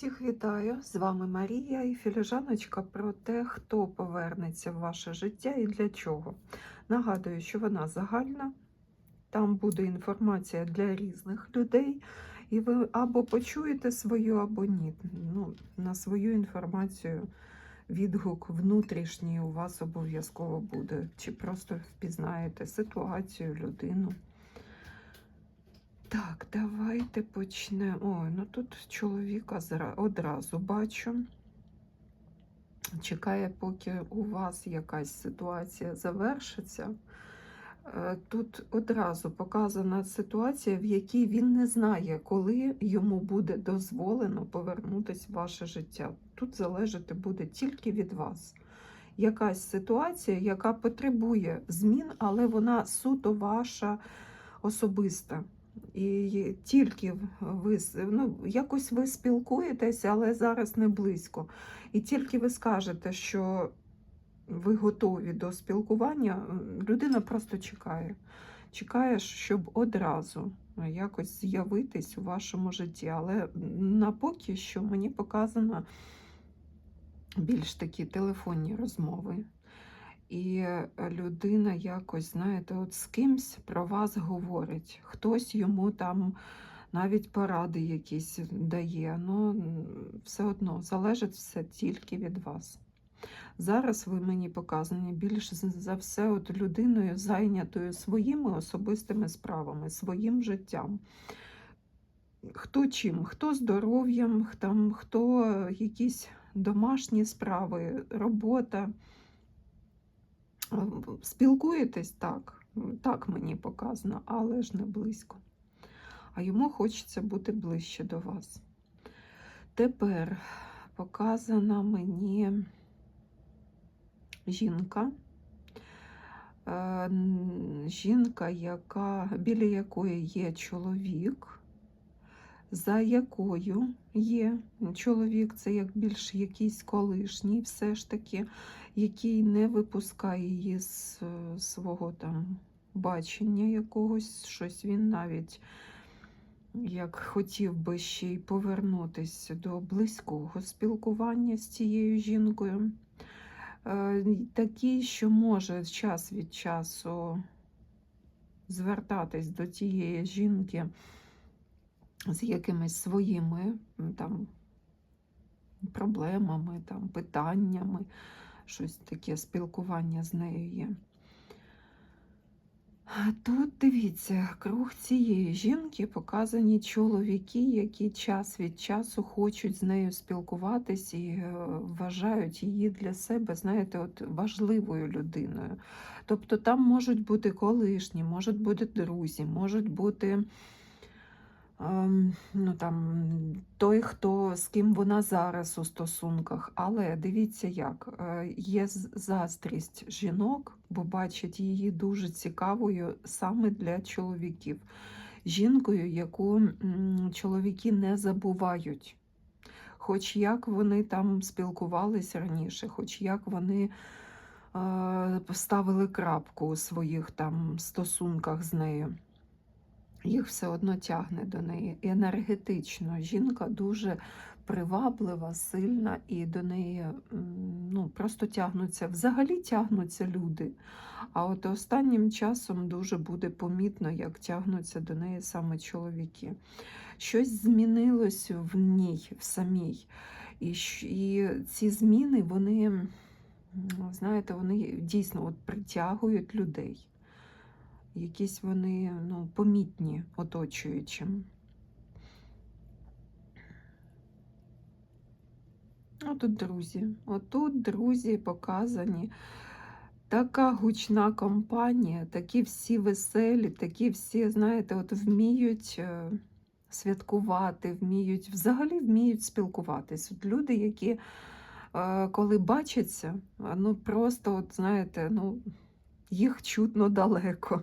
Всіх вітаю! З вами Марія і філіжаночка про те, хто повернеться в ваше життя і для чого. Нагадую, що вона загальна, там буде інформація для різних людей, і ви або почуєте свою, або ні. Ну, на свою інформацію відгук внутрішній у вас обов'язково буде, чи просто впізнаєте ситуацію, людину. Так, давайте почнемо. Ой, ну тут чоловіка одразу бачу. Чекає, поки у вас якась ситуація завершиться. Е, Тут одразу показана ситуація, в якій він не знає, коли йому буде дозволено повернутися в ваше життя. Тут залежати буде тільки від вас. Якась ситуація, яка потребує змін, але вона суто ваша особиста. І тільки ви ну, якось ви спілкуєтеся, але зараз не близько. І тільки ви скажете, що ви готові до спілкування, людина просто чекає. Чекає, щоб одразу якось з'явитись у вашому житті. Але на поки що мені показано більш такі телефонні розмови. І людина якось, знаєте, от з кимсь про вас говорить. Хтось йому там навіть поради якісь дає. Ну, все одно залежить все тільки від вас. Зараз ви мені показані більш за все от людиною, зайнятою своїми особистими справами, своїм життям. Хто чим, хто здоров'ям, хто якісь домашні справи, робота. Спілкуєтесь так, так мені показано, але ж не близько. А йому хочеться бути ближче до вас. Тепер показана мені жінка. Е, Жінка, яка, біля якої є чоловік, за якою є чоловік, це як більш якийсь колишній, все ж таки, який не випускає її з е, свого там бачення якогось, щось він навіть як хотів би ще й повернутися до близького спілкування з цією жінкою. Е, Такий, що може час від часу звертатись до тієї жінки з якимись своїми там проблемами, там, питаннями, щось таке спілкування з нею є. Тут дивіться, круг цієї жінки показані чоловіки, які час від часу хочуть з нею спілкуватись і е, вважають її для себе, знаєте, от важливою людиною. Тобто там можуть бути колишні, можуть бути друзі, можуть бути ну, там, той, хто з ким вона зараз у стосунках. Але дивіться, як е, є заздрість жінок, бо бачать її дуже цікавою саме для чоловіків. Жінкою, яку чоловіки не забувають. Хоч як вони там спілкувалися раніше, хоч як вони е, поставили крапку у своїх там стосунках з нею їх все одно тягне до неї енергетично. Жінка дуже приваблива, сильна, і до неї ну, просто тягнуться, взагалі тягнуться люди. А от останнім часом дуже буде помітно, як тягнуться до неї саме чоловіки. Щось змінилось в ній, в самій. І, і ці зміни, вони, знаєте, вони дійсно от притягують людей якісь вони ну, помітні оточуючим. Отут друзі. Отут друзі показані. Така гучна компанія, такі всі веселі, такі всі, знаєте, от вміють е, святкувати, вміють, взагалі вміють спілкуватись. От люди, які е, коли бачаться, ну просто, от, знаєте, ну, їх чутно далеко.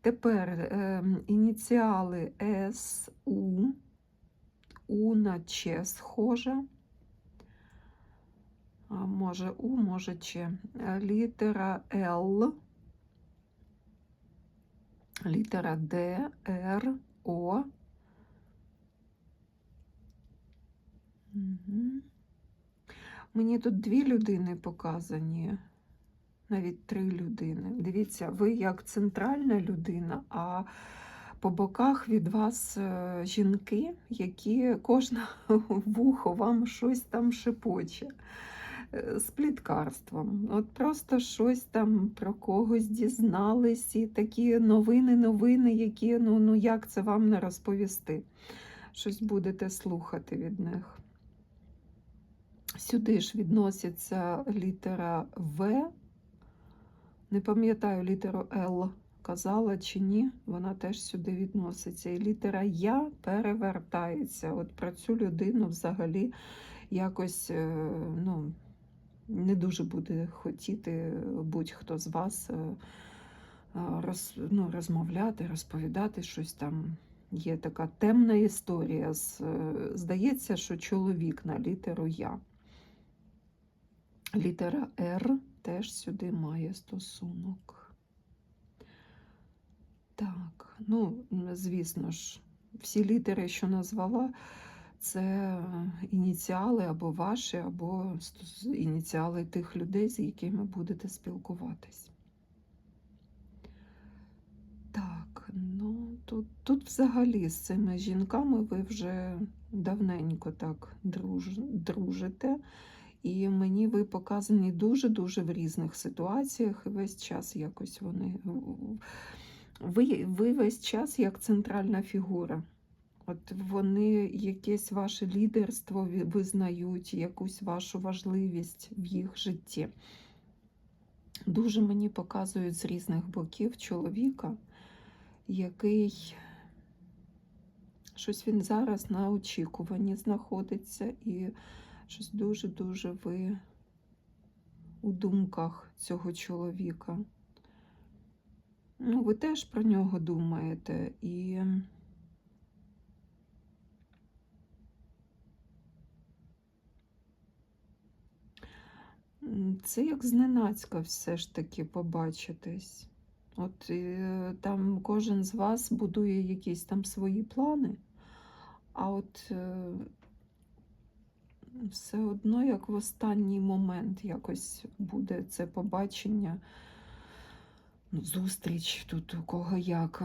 Тепер е, ініціали С, У, У на Ч схоже. А може У, може Ч. Літера Л, літера Д, Р, О. Мені тут дві людини показані, навіть три людини. Дивіться, ви як центральна людина, а по боках від вас е, жінки, які кожна вухо вам щось там шепоче е, з пліткарством. От просто щось там про когось дізнались, і такі новини, новини, які ну, ну як це вам не розповісти? Щось будете слухати від них. Сюди ж відноситься літера В. Не пам'ятаю літеру Л казала чи ні, вона теж сюди відноситься. І літера Я перевертається. От про цю людину взагалі якось е, ну, не дуже буде хотіти будь-хто з вас е, е, роз, ну, розмовляти, розповідати щось там. Є така темна історія. Здається, що чоловік на літеру Я. Літера Р теж сюди має стосунок. Так, ну, звісно ж, всі літери, що назвала, це ініціали або ваші, або ініціали тих людей, з якими будете спілкуватись. Так, ну тут, тут взагалі з цими жінками ви вже давненько так друж, дружите. І мені ви показані дуже-дуже в різних ситуаціях, і весь час якось вони. Ви, ви весь час як центральна фігура. От вони якесь ваше лідерство визнають, якусь вашу важливість в їх житті. Дуже мені показують з різних боків чоловіка, який щось він зараз на очікуванні знаходиться, і щось дуже-дуже ви у думках цього чоловіка. Ну, ви теж про нього думаєте і. Це як зненацька все ж таки побачитись. От е, там кожен з вас будує якісь там свої плани, а от е, все одно, як в останній момент якось буде це побачення, ну, зустріч тут у кого як.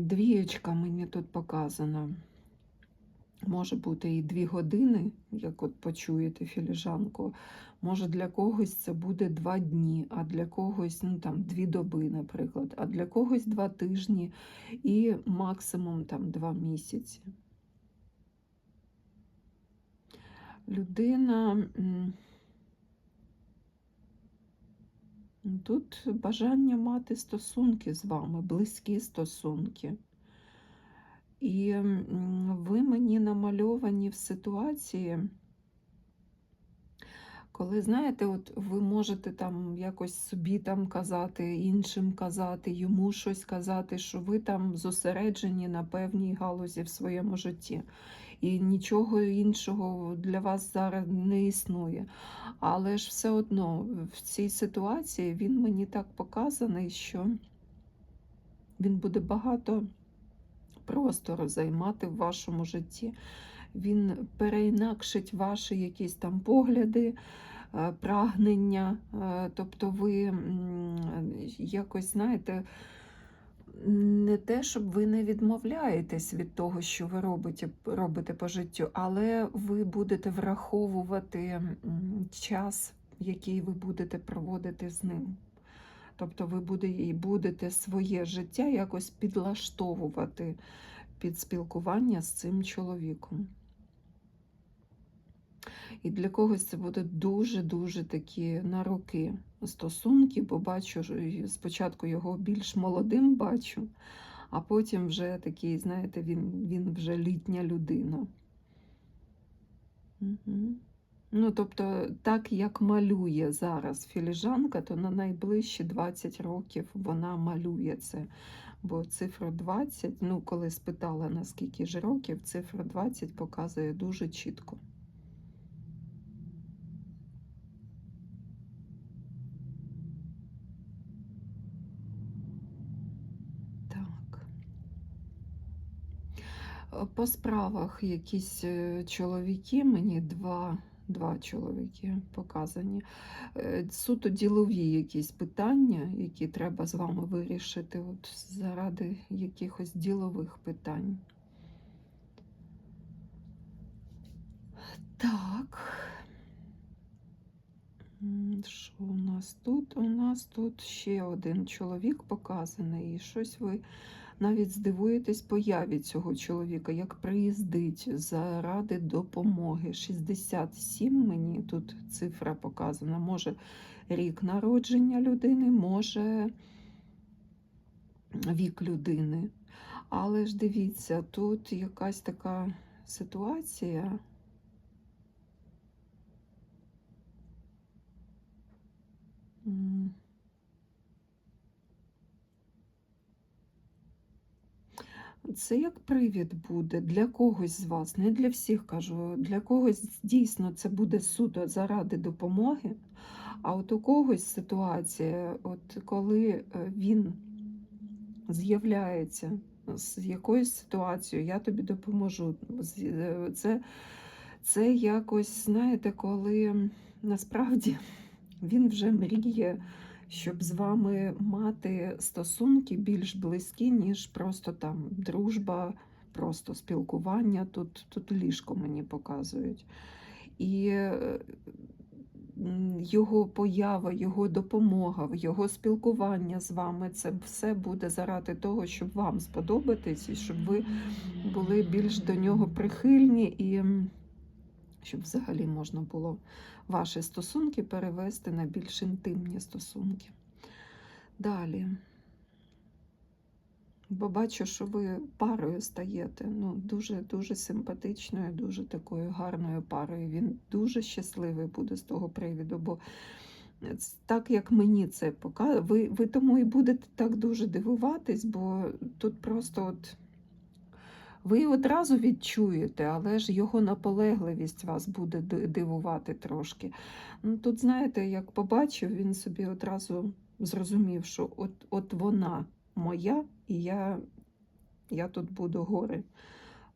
Двієчка мені тут показана. Може бути і дві години, як от почуєте філіжанку. Може для когось це буде два дні, а для когось ну, там, дві доби, наприклад, а для когось два тижні і максимум там, два місяці. Людина тут бажання мати стосунки з вами, близькі стосунки. І ви мені намальовані в ситуації, коли, знаєте, от ви можете там якось собі там казати, іншим казати, йому щось казати, що ви там зосереджені на певній галузі в своєму житті. І нічого іншого для вас зараз не існує. Але ж все одно в цій ситуації він мені так показаний, що він буде багато простору займати в вашому житті. Він переінакшить ваші якісь там погляди, е, прагнення. Е, Тобто ви якось, знаєте, не те, щоб ви не відмовляєтесь від того, що ви робите, робите по життю, але ви будете враховувати час, який ви будете проводити з ним. Тобто ви будете своє життя якось підлаштовувати під спілкування з цим чоловіком. І для когось це буде дуже-дуже такі на роки стосунки, бо бачу, спочатку його більш молодим бачу, а потім вже такий, знаєте, він, він вже літня людина. Угу. Ну, тобто, так як малює зараз філіжанка, то на найближчі 20 років вона малює це. Бо цифра 20, ну, коли спитала, наскільки ж років, цифра 20 показує дуже чітко. Так. По справах якісь е, чоловіки, мені два, два чоловіки показані. Е, Суто ділові якісь питання, які треба з вами вирішити от заради якихось ділових питань. Так. Що у нас тут? У нас тут ще один чоловік показаний, і щось ви навіть здивуєтесь появі цього чоловіка, як приїздить заради допомоги. 67 мені тут цифра показана. Може рік народження людини, може вік людини. Але ж дивіться, тут якась така ситуація. М. Це як привід буде для когось з вас, не для всіх кажу. Для когось дійсно це буде суто заради допомоги. А от у когось ситуація, от коли е, він з'являється з якоюсь ситуацією, я тобі допоможу. Е, Це, це якось, знаєте, коли насправді він вже мріє, щоб з вами мати стосунки більш близькі, ніж просто там дружба, просто спілкування. Тут, тут ліжко мені показують. І його поява, його допомога, його спілкування з вами це все буде заради того, щоб вам сподобатись, і щоб ви були більш до нього прихильні, і щоб взагалі можна було ваші стосунки перевести на більш інтимні стосунки. Далі. Бо бачу, що ви парою стаєте. Ну, дуже дуже симпатичною, дуже такою гарною парою. Він дуже щасливий буде з того привіду, бо так як мені це показує, ви, ви тому і будете так дуже дивуватись, бо тут просто от. Ви одразу відчуєте, але ж його наполегливість вас буде дивувати трошки. Ну, тут, знаєте, як побачив, він собі одразу зрозумів, що от, от вона моя, і я, я тут буду гори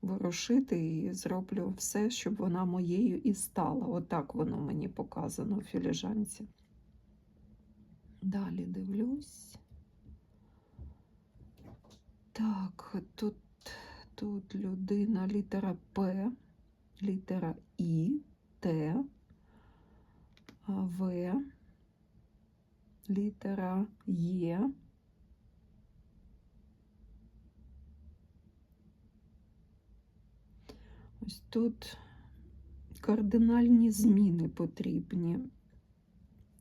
ворушити і зроблю все, щоб вона моєю і стала. Отак воно мені показано в філіжанці. Далі дивлюсь. Так, тут, тут людина, літера П, літера І, Т, В, літера Є. Ось тут кардинальні зміни потрібні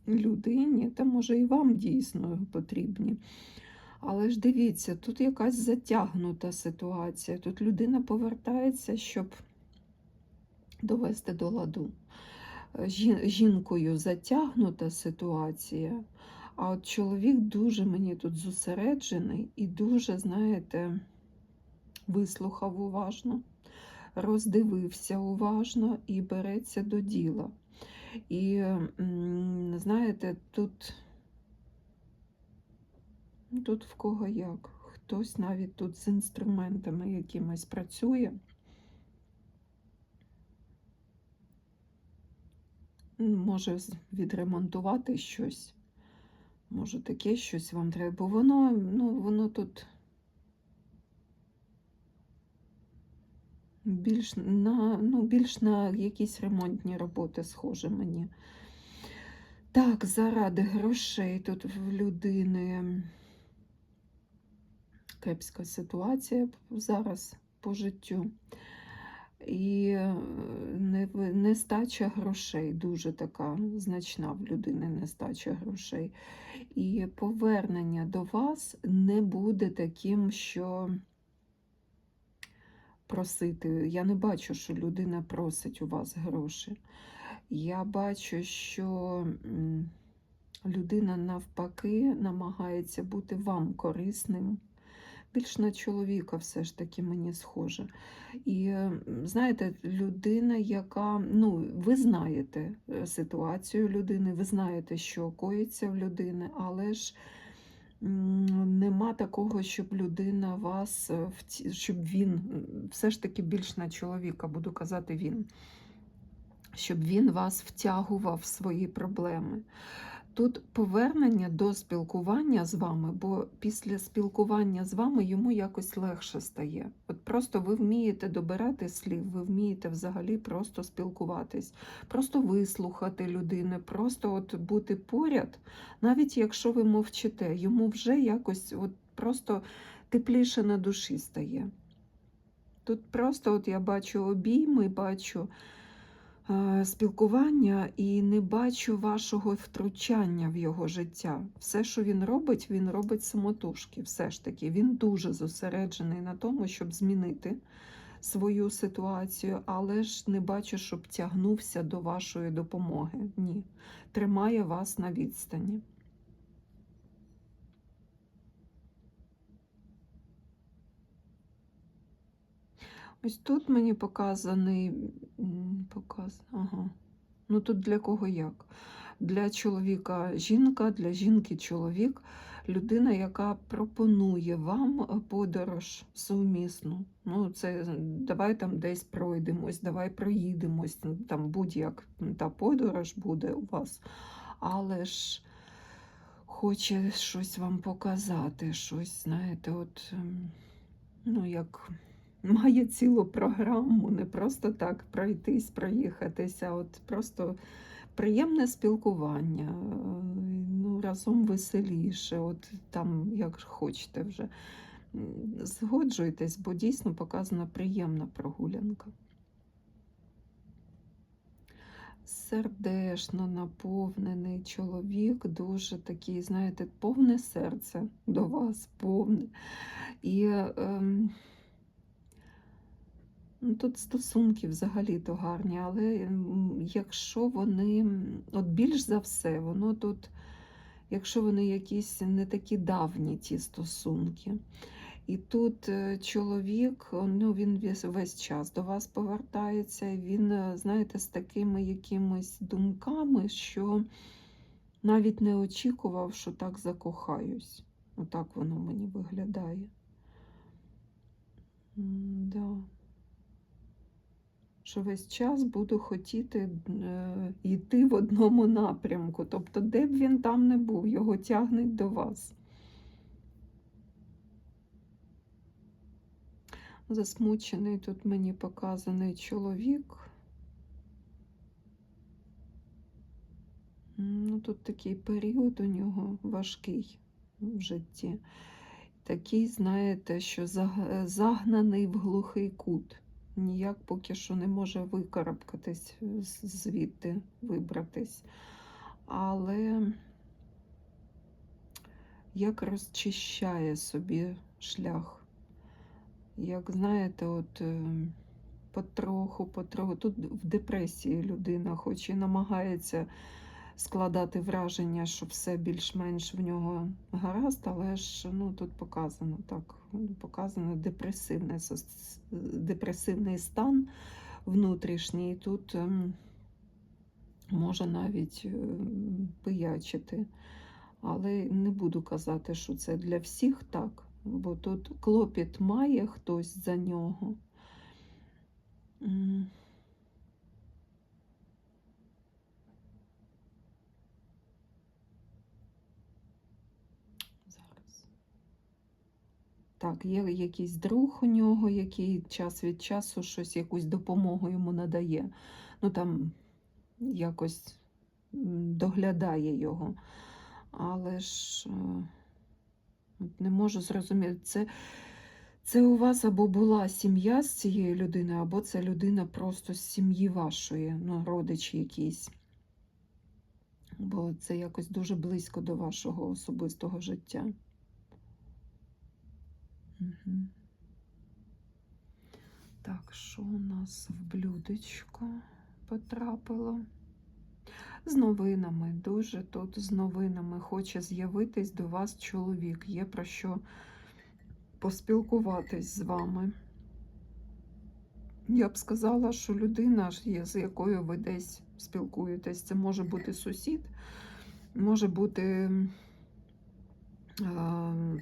людині, та може і вам дійсно потрібні. Але ж дивіться, тут якась затягнута ситуація. Тут людина повертається, щоб довести до ладу. Е, Жінкою затягнута ситуація, а от чоловік дуже мені тут зосереджений і дуже, знаєте, вислухав уважно, роздивився уважно і береться до діла. І знаєте, тут, тут в кого як. Хтось навіть тут з інструментами якимись працює. Може відремонтувати щось. Може, таке щось вам треба. Бо воно, ну, воно тут більш на, ну, більш на якісь ремонтні роботи схоже мені. Так, заради грошей тут в людини кепська ситуація зараз по життю. І е, нестача грошей, дуже така значна в людини нестача грошей. І повернення до вас не буде таким, що просити. Я не бачу, що людина просить у вас гроші. Я бачу, що людина навпаки намагається бути вам корисним. Більш на чоловіка все ж таки мені схоже. І знаєте, людина, яка, ну, ви знаєте е, ситуацію людини, ви знаєте, що коїться в людини, але ж нема такого, щоб людина вас, е, щоб він, все ж таки більш на чоловіка, буду казати він, щоб він вас втягував в свої проблеми. Тут повернення до спілкування з вами, бо після спілкування з вами йому якось легше стає. От просто ви вмієте добирати слів, ви вмієте взагалі просто спілкуватись, просто вислухати людину, просто от бути поряд, навіть якщо ви мовчите, йому вже якось от просто тепліше на душі стає. Тут просто от я бачу обійми, бачу спілкування і не бачу вашого втручання в його життя. Все, що він робить, він робить самотужки. Все ж таки, він дуже зосереджений на тому, щоб змінити свою ситуацію, але ж не бачу, щоб тягнувся до вашої допомоги. Ні. Тримає вас на відстані. Ось тут мені показаний показ. Ага. Ну тут для кого як? Для чоловіка жінка, для жінки чоловік, людина, яка пропонує вам е, подорож сумісну. Ну, це давай там десь пройдемось, давай проїдемось, там будь-як та подорож буде у вас. Але ж хоче щось вам показати, щось, знаєте, от, ну, як має цілу програму, не просто так пройтись, проїхатися, от просто приємне спілкування, е, ну, разом веселіше, от там як хочете вже. Згоджуйтесь, бо дійсно показана приємна прогулянка. Сердечно наповнений чоловік, дуже такий, знаєте, повне серце до вас, повне. І Ну, Тут стосунки взагалі-то гарні, але якщо вони, от більш за все, воно тут, якщо вони якісь не такі давні ті стосунки. І тут е, чоловік, ну, він весь, час до вас повертається, він, е, знаєте, з такими якимись думками, що навіть не очікував, що так закохаюсь. Отак воно мені виглядає. Да що весь час буду хотіти е, йти в одному напрямку. Тобто, де б він там не був, його тягнуть до вас. Засмучений тут мені показаний чоловік. Ну, Тут такий період у нього важкий в житті. Такий, знаєте, що загнаний в глухий кут ніяк поки що не може викарабкатись звідти, вибратись. Але як розчищає собі шлях. Як знаєте, от е, потроху, потроху. Тут в депресії людина, хоч і намагається складати враження, що все більш-менш в нього гаразд, але ж ну, тут показано так, показано депресивний стан внутрішній. Тут ем, може навіть ем, пиячити. Але не буду казати, що це для всіх так, бо тут клопіт має хтось за нього. Так, є якийсь друг у нього, який час від часу щось, якусь допомогу йому надає. Ну там якось доглядає його. Але ж е, не можу зрозуміти, це, це у вас або була сім'я з цією людиною, або це людина просто з сім'ї вашої, ну, родич якийсь. Бо це якось дуже близько до вашого особистого життя. Угу. Так, що у нас в блюдечко потрапило? З новинами, дуже тут з новинами хоче з'явитись до вас чоловік. Є про що поспілкуватись з вами. Я б сказала, що людина є, з якою ви десь спілкуєтесь. Це може бути сусід, може бути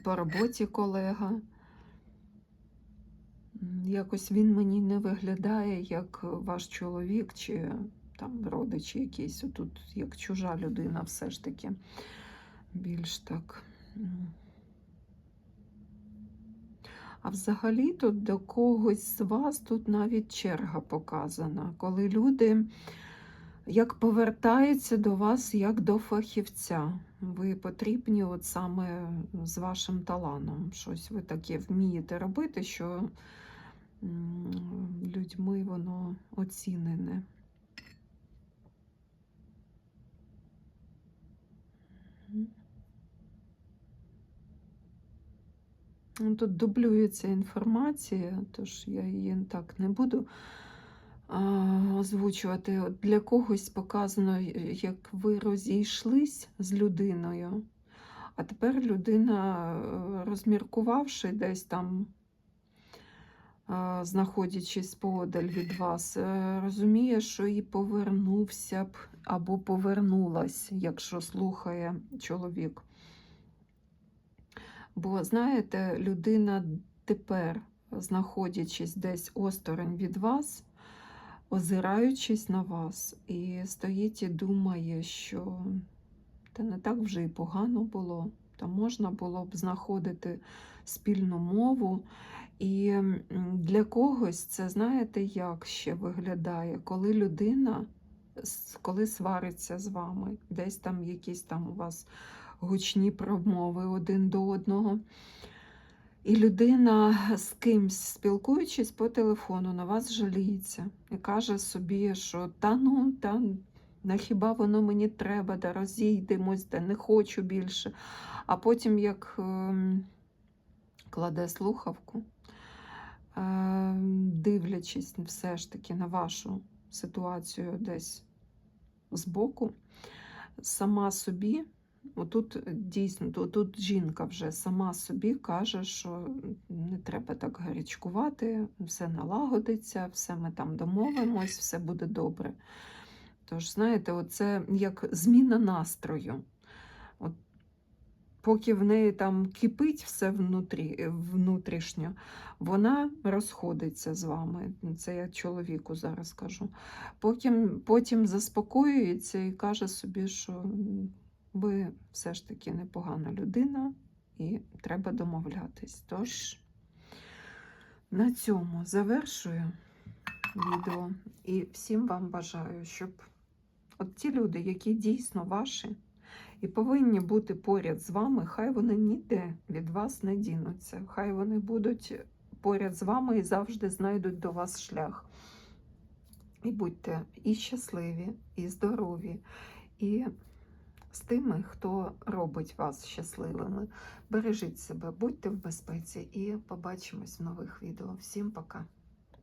По роботі колега. Якось він мені не виглядає як ваш чоловік чи там родичі якісь. Тут як чужа людина, все ж таки. Більш так. А взагалі тут до когось з вас тут навіть черга показана, коли люди як повертаються до вас як до фахівця. Ви потрібні от саме з вашим таланом. Щось ви таке вмієте робити, що людьми воно оцінене. Тут дублюється інформація, тож я її так не буду озвучувати. Для когось показано, е, як ви розійшлись з людиною, а тепер людина, е, розміркувавши десь там, знаходячись подаль від вас, е, розуміє, що і повернувся б або повернулась, якщо слухає чоловік. Бо, знаєте, людина тепер, знаходячись десь осторонь від вас, озираючись на вас, і стоїть і думає, що та не так вже і погано було, та можна було б знаходити спільну мову. І для когось це, знаєте, як ще виглядає, коли людина, коли свариться з вами, десь там якісь там у вас гучні промови один до одного. І людина з кимсь, спілкуючись по телефону, на вас жаліється і каже собі, що та ну, та на хіба воно мені треба, да розійдемось, да не хочу більше. А потім, як ем, кладе слухавку, дивлячись все ж таки на вашу ситуацію десь збоку, сама собі Отут дійсно, тут, жінка вже сама собі каже, що не треба так гарячкувати, все налагодиться, все ми там домовимось, все буде добре. Тож, знаєте, оце як зміна настрою. Поки в неї там кипить все внутрі, е, внутрішньо, вона розходиться з вами. Це я чоловіку зараз кажу. Потім, потім заспокоюється і каже собі, що ви все ж таки непогана людина і треба домовлятись. Тож на цьому завершую відео і всім вам бажаю, щоб от ті люди, які дійсно ваші і повинні бути поряд з вами, хай вони ніде від вас не дінуться. Хай вони будуть поряд з вами і завжди знайдуть до вас шлях. І будьте і щасливі, і здорові, і з тими, хто робить вас щасливими. Бережіть себе, будьте в безпеці і побачимось в нових відео. Всім пока!